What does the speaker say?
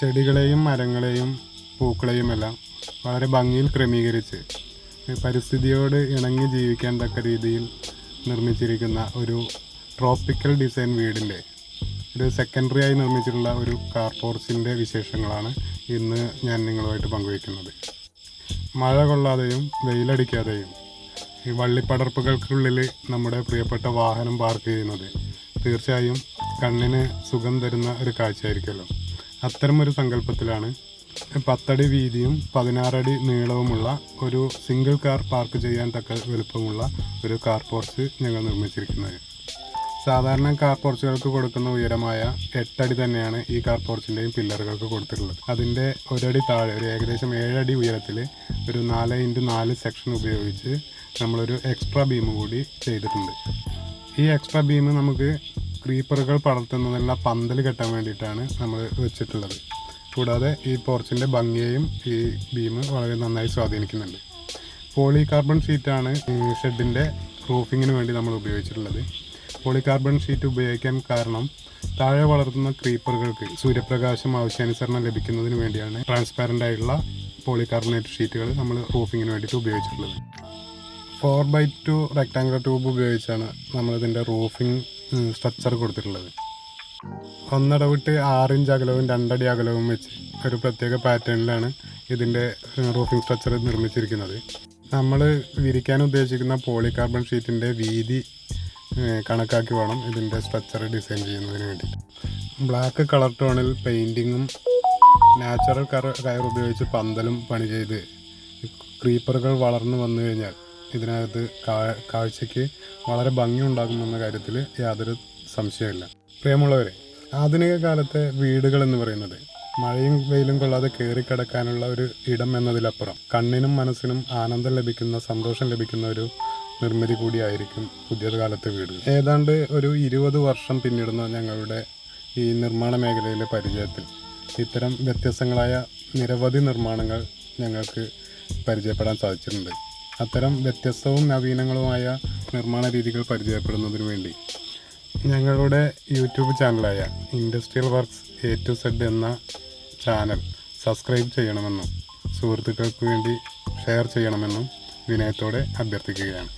ചെടികളെയും മരങ്ങളെയും പൂക്കളെയും എല്ലാം വളരെ ഭംഗിയിൽ ക്രമീകരിച്ച് പരിസ്ഥിതിയോട് ഇണങ്ങി ജീവിക്കാൻ തക്ക രീതിയിൽ നിർമ്മിച്ചിരിക്കുന്ന ഒരു ട്രോപ്പിക്കൽ ഡിസൈൻ വീടിന്റെ ഒരു സെക്കൻഡറി ആയി നിർമ്മിച്ചിട്ടുള്ള ഒരു കാർ വിശേഷങ്ങളാണ് ഇന്ന് ഞാൻ നിങ്ങളുമായിട്ട് പങ്കുവയ്ക്കുന്നത്. മഴ കൊള്ളാതെയും വെയിലടിക്കാതെയും ഈ വള്ളിപ്പടർപ്പുകൾക്കുള്ളിൽ നമ്മുടെ പ്രിയപ്പെട്ട വാഹനം പാർക്ക് ചെയ്യുന്നത് തീർച്ചയായും കണ്ണിന് സുഖം തരുന്ന ഒരു കാഴ്ചയായിരിക്കുമല്ലോ. അത്തരം ഒരു സങ്കല്പത്തിലാണ് പത്തടി വീതിയും പതിനാറടി നീളവുമുള്ള ഒരു സിംഗിൾ കാർ പാർക്ക് ചെയ്യാൻ തക്ക വലുപ്പമുള്ള ഒരു കാർ പോർച്ച് ഞങ്ങൾ നിർമ്മിച്ചിരിക്കുന്നത്. സാധാരണ കാർ പോർച്ചുകൾക്ക് കൊടുക്കുന്ന ഉയരമായ എട്ടടി തന്നെയാണ് ഈ കാർ പോർച്ചിന്റെയും പില്ലറുകൾക്ക് കൊടുത്തിട്ടുള്ളത്. അതിന്റെ ഒരടി താഴെ ഒരു ഏകദേശം ഏഴടി ഉയരത്തിൽ ഒരു നാല് ഇന്റു നാല് സെക്ഷൻ ഉപയോഗിച്ച് നമ്മളൊരു എക്സ്ട്രാ ബീം കൂടി ചെയ്തിട്ടുണ്ട്. ഈ എക്സ്ട്രാ ബീം നമുക്ക് ക്രീപ്പറുകൾ പടർത്തുന്നതിനുള്ള പന്തൽ കെട്ടാൻ വേണ്ടിയിട്ടാണ് നമ്മൾ വെച്ചിട്ടുള്ളത്. കൂടാതെ ഈ പോർച്ചിന്റെ ഭംഗിയെയും ഈ ബീം വളരെ നന്നായി സ്വാധീനിക്കുന്നുണ്ട്. പോളി കാർബൺ ഷീറ്റാണ് ഷെഡിന്റെ റൂഫിങ്ങിന് വേണ്ടി നമ്മൾ ഉപയോഗിച്ചിട്ടുള്ളത്. പോളി കാർബൺ ഷീറ്റ് ഉപയോഗിക്കാൻ കാരണം താഴെ വളർത്തുന്ന ക്രീപ്പറുകൾക്ക് സൂര്യപ്രകാശം ആവശ്യാനുസരണം ലഭിക്കുന്നതിന് വേണ്ടിയാണ് ട്രാൻസ്പാരന്റ് ആയിട്ടുള്ള പോളികാർബണേറ്റ് ഷീറ്റുകൾ നമ്മൾ റൂഫിങ്ങിന് വേണ്ടിയിട്ട് ഉപയോഗിച്ചിട്ടുള്ളത്. Four by two rectangular tube ഉപയോഗിച്ചാണ് നമ്മളിതിന്റെ റൂഫിംഗ് സ്ട്രക്ചർ കൊടുത്തിട്ടുള്ളത്. ഒന്നിടവിട്ട് ആറിഞ്ച് അകലവും രണ്ടടി അകലവും വെച്ച് ഒരു പ്രത്യേക പാറ്റേണിലാണ് ഇതിന്റെ റൂഫിംഗ് സ്ട്രക്ചർ നിർമ്മിച്ചിരിക്കുന്നത്. നമ്മൾ വിരിക്കാൻ ഉദ്ദേശിക്കുന്ന പോളികാർബൺ ഷീറ്റിന്റെ വീതി കണക്കാക്കി വേണം ഇതിന്റെ സ്ട്രക്ചർ ഡിസൈൻ ചെയ്യുന്നതിന് വേണ്ടി ബ്ലാക്ക് കളർ ടോണിൽ പെയിന്റിങ്ങും നാച്ചുറൽ കയർ ഉപയോഗിച്ച് പന്തലും പണി ചെയ്ത് ക്രീപ്പറുകൾ വളർന്നു വന്നു കഴിഞ്ഞാൽ ഇതിനകത്ത് കാഴ്ചയ്ക്ക് വളരെ ഭംഗി ഉണ്ടാകുമെന്ന കാര്യത്തിൽ യാതൊരു സംശയമില്ല പ്രിയമുള്ളവരെ ആധുനിക കാലത്തെ വീടുകൾ എന്ന് പറയുന്നത് മഴയും വെയിലും കൊള്ളാതെ കയറിക്കിടക്കാനുള്ള ഒരു ഇടം എന്നതിലപ്പുറം കണ്ണിനും മനസ്സിനും ആനന്ദം ലഭിക്കുന്ന സന്തോഷം ലഭിക്കുന്ന ഒരു നിർമ്മിതി കൂടിയായിരിക്കും പുതിയ കാലത്തെ വീട്. ഏതാണ്ട് ഒരു ഇരുപത് വർഷം പിന്നിടുന്ന ഞങ്ങളുടെ ഈ നിർമ്മാണ മേഖലയിലെ പരിചയത്തിൽ ഇത്തരം വ്യത്യസ്തങ്ങളായ നിരവധി നിർമ്മാണങ്ങൾ ഞങ്ങൾക്ക് പരിചയപ്പെടാൻ സാധിച്ചിട്ടുണ്ട്. അത്തരം വ്യത്യസ്തവും നവീനങ്ങളുമായ നിർമ്മാണ രീതികൾ പരിചയപ്പെടുന്നതിന് വേണ്ടി. ഞങ്ങളുടെ YouTube ചാനലായ industrial works A to Z എന്ന ചാനൽ സബ്സ്ക്രൈബ് ചെയ്യണമെന്നും സുഹൃത്തുക്കൾക്ക് വേണ്ടി ഷെയർ ചെയ്യണമെന്നും വിനയത്തോടെ അഭ്യർത്ഥിക്കുകയാണ്.